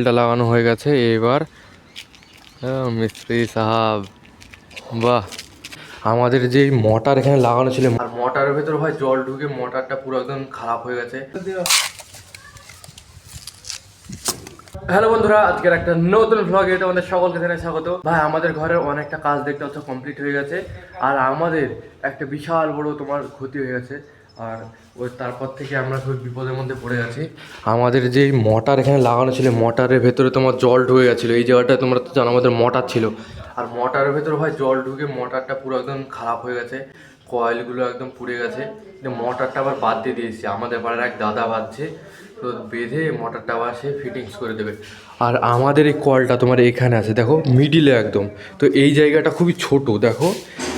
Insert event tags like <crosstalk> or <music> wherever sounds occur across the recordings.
এটা লাগানো হয়ে গেছে এবার মিস্ত্রি সাহাব, বাহ, আমাদের যে মোটর এখানে লাগানো ছিল, আর ভেতর ভাই জল ঢুকে মোটরটা পুরো একদম খারাপ হয়ে গেছে। হ্যালো বন্ধুরা, আজকের একটা নতুন ভ্লগ এটা আমাদের সকলকে জানাই স্বাগত। ভাই, আমাদের ঘরের অনেকটা কাজ দেখতে হচ্ছে কমপ্লিট হয়ে গেছে, আর আমাদের একটা বিশাল বড় তোমার ক্ষতি হয়ে গেছে। আর ওই তারপর থেকে আমরা খুব বিপদের মধ্যে পড়ে গেছি আমাদের যে মোটর এখানে লাগানো ছিল, মোটরের ভেতরে তোমার জল ঢুকে গেছিল। এই জায়গাটা তোমরা তো জানো আমাদের মোটর ছিল। আর মোটরের ভেতরে ভাই জল ঢুকে মোটরটা পুরো একদম খারাপ হয়ে গেছে, কয়েলগুলো একদম পুড়ে গেছে। মোটরটা আবার বাদ দিয়ে দিয়েছি, আমাদের পাড়ার এক দাদা বাঁধছে, তো বেঁধে মোটরটা আবার সে ফিটিংস করে দেবে। আর আমাদের এই কলটা তোমার এখানে আছে, দেখো মিডিলে একদম। তো এই জায়গাটা খুবই ছোট, দেখো,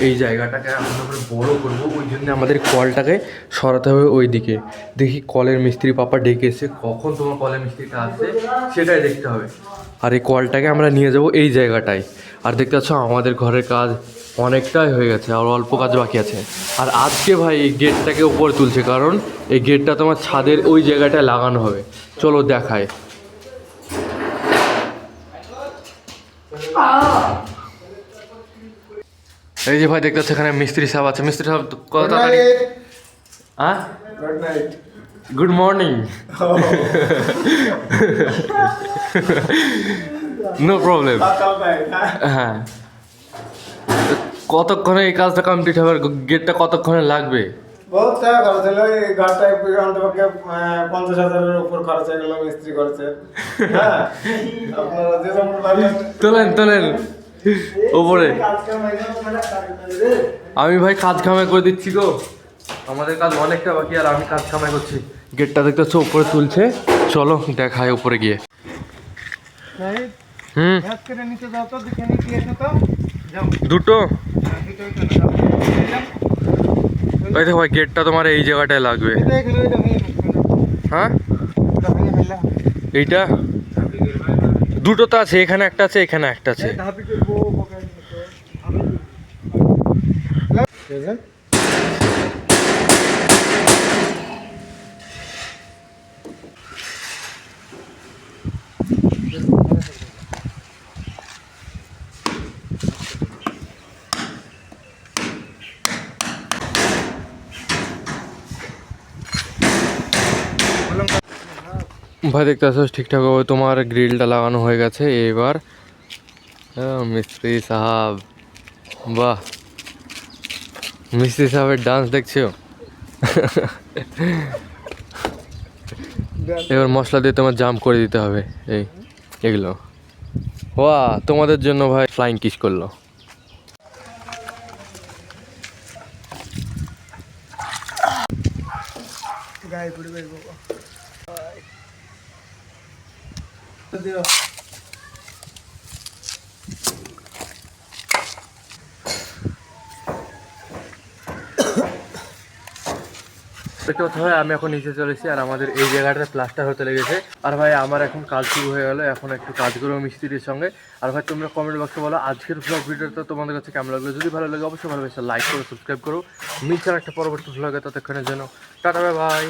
এই জায়গাটাকে আমরা বড় করব, ওই জন্য আমাদের কলটাকে সরাতে হবে ওই দিকে দেখি কলের মিস্ত্রি পাপা ডেকে এসে কখন তোমার কলের মিস্ত্রিটা আসছে, সেটাই দেখতে হবে। আর এই কলটাকে আমরা নিয়ে যাব এই জায়গাটায়। আর দেখতে পাচ্ছ আমাদের ঘরের কাজ অনেকটাই হয়ে গেছে আর অল্প কাজ বাকি আছে। আর আজকে ভাই এই গেটটাকে উপরে তুলছে কারণ এই গেটটা তোমার ছাদের ওই জায়গাটায় লাগানো হবে। চলো দেখায় এই যে ভাই দেখতে পাচ্ছ এখানে মিস্ত্রি সাহেব আছে। মিস্ত্রি সাহেব কত তাড়াতাড়ি হ্যাঁ? গুড মর্নিং <laughs> <laughs> নো প্রবলেম <laughs> হ্যাঁ। কতক্ষণে এই কাজটা কমপ্লিট হবে? গেটটা কতক্ষণে লাগবে? বহুত টাকা খরচ হলো। এই ঘরটা অন্তপক্ষে পঞ্চাশ হাজারের উপর খরচ হয়ে গেল মিস্ত্রি খরচে হ্যাঁ। তোলেন তোলেন। ওপরে আমি ভাই কাজ কামাই করে দিচ্ছি গো। আমাদের কাজ অনেকটা বাকি আর আমি কাজ কামাই করছি। গেটটা দেখতে হচ্ছে উপরে তুলছে। চলো দেখায় উপরে গিয়ে। হুম। করে নিচে যাও তো দেখে নিতে এসো তো? যাও। দুটো? হ্যাঁ। ওই দেখো ভাই গেটটা তোমার এই জায়গাটায় লাগবে। হ্যাঁ। এইটা? দুটো তো আছে এখানে একটা আছে এখানে একটা আছে এই ধাপি করব, বকাই দিবো তো। আমি- ঠিক আছে? ভাই দেখতে আসো, ঠিকঠাক ভাবে তোমার গ্রিলটা লাগানো হয়ে গেছে, এবার মিস্ত্রি সাহাব, বাহ। মিস্ত্রি সাহেবের ডান্স দেখছ? এবার মশলা দিয়ে তোমার জাম্প করে দিতে হবে, এই, এগুলো। ওয়া, তোমাদের জন্য ভাই ফ্লাইং কিস করল। গায়ে পড়ে দেখতে ভাই, আমি এখন নিচে চলেছি আর আমাদের এই জায়গাটাতে প্লাস্টার হতে লেগেছে। আর ভাই, আমার এখন কাজ শুরু হয়ে গেলো, এখন একটু কাজ করব মিস্ত্রির সঙ্গে। আর ভাই, তোমরা কমেন্ট বক্সে বলো, আজকের ব্লগ ভিডিওটা তোমাদের কাছে কেমন লাগল? যদি ভালো লাগে, অবশ্যই ভালো লাইক করো সাবস্ক্রাইব করো। মিলছে একটা পরবর্তী ব্লগে ততক্ষণের জন্য। Tata bye